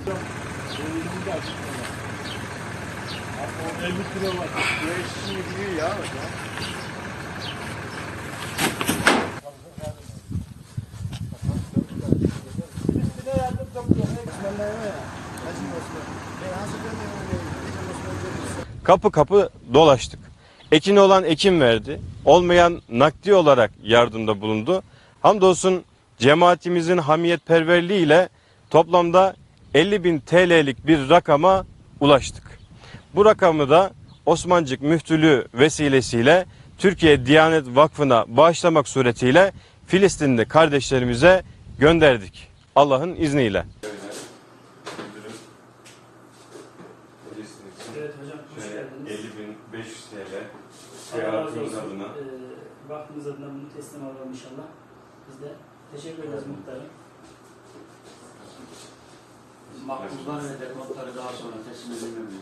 50 kilo var. Bu eşini biliyor ya. Kapı kapı dolaştık. Ekini olan ekim verdi. Olmayan nakdi olarak yardımda bulundu. Hamdolsun cemaatimizin hamiyetperverliğiyle toplamda 50 bin TL'lik bir rakama ulaştık. Bu rakamı da Osmancık Müftülüğü vesilesiyle Türkiye Diyanet Vakfı'na bağışlamak suretiyle Filistinli kardeşlerimize gönderdik. Allah'ın izniyle. Evet hocam hoş geldiniz. 50.500 TL razı olsun. Ee, vaktiniz adına bunu teslim alalım inşallah. Biz de teşekkür ederiz muhtarım. Makbuzdan ve dekontları daha sonra teslim edilmemiz